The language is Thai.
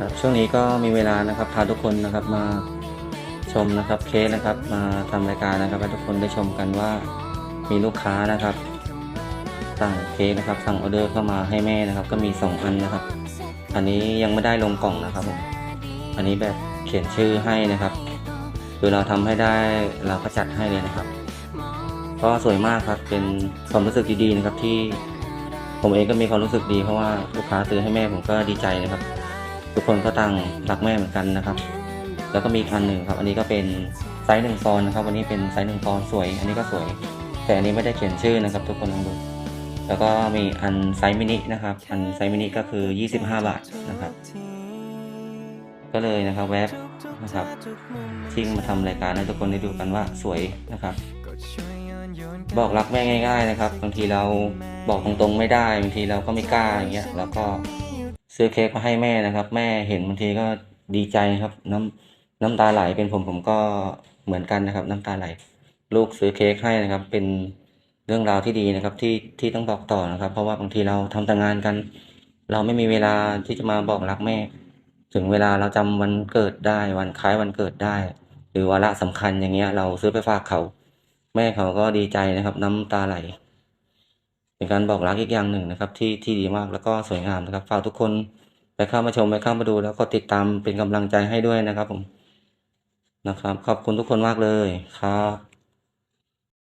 ครับช่วงนี้ก็มีเวลานะครับพาทุกคนนะครับมาชมนะครับเคสนะครับมาทำรายการนะครับให้ทุกคนได้ชมกันว่ามีลูกค้านะครับสั่งเค้กนะครับสั่งออเดอร์เข้ามาให้แม่นะครับ ก็มีสองอันนะครับ อันนี้ยังไม่ได้ลงกล่องนะครับผมอันนี้แบบเขียนชื่อให้นะครับคือเราทำให้ได้เราก็จัดให้เลยนะครับ ก็สวยมากครับเป็นความรู้สึกดีๆนะครับที่ผมเองก็มีความรู้สึกดีเพราะว่าลูกค้าซื้อให้แม่ผมก็ดีใจนะครับ ทุกคนก็ต่างรักแม่เหมือนกันนะครับ แล้วก็มีอีกอันหนึ่งครับ อันนี้ก็เป็นไซส์หนึ่งปอนนะครับ วันนี้เป็นไซส์หนึ่งปอนสวย อันนี้ก็สวย แต่อันนี้ไม่ได้เขียนชื่อนะครับ ทุกคนลองดู แล้วก็มีอันไซส์มินินะครับ อันไซส์มินิก็คือ 25 บาทนะครับ ก็เลยนะครับแวบนะครับทิ้งมาทำรายการให้ทุกคนได้ดูกันว่าสวยนะครับ บอกรักแม่ง่าย ๆ นะครับ บางทีเราบอกตรงๆไม่ได้ บางทีเราก็ไม่กล้าอย่างเงี้ย แล้วก็ ซื้อเค้กมาให้แม่นะครับ แม่เห็นบางทีก็ดีใจครับ น้ำน้ำตาไหลเป็นผมผมก็เหมือนกันนะครับ น้ำตาไหล ลูกซื้อเค้กให้นะครับ เป็นเรื่องราวที่ดีนะครับ ที่ที่ต้องบอกต่อนะครับ เพราะว่าบางทีเราทำแต่งานกัน เราไม่มีเวลาที่จะมาบอกรักแม่ ถึงเวลาเราจำวันเกิดได้ วันคล้ายวันเกิดได้ หรือวาระสำคัญอย่างเงี้ย เราซื้อไปฝากเขา แม่เขาก็ดีใจนะครับ น้ำตาไหล เป็นการบอกรักอีกอย่างหนึ่งนะครับ ที่ที่ดีมากแล้วก็สวยงามนะครับฝากทุกคนไปเข้ามาชมไปเข้ามาดู แล้วก็ติดตามเป็นกำลังใจให้ด้วยนะครับผมนะครับ ขอบคุณทุกคนมากเลยครับ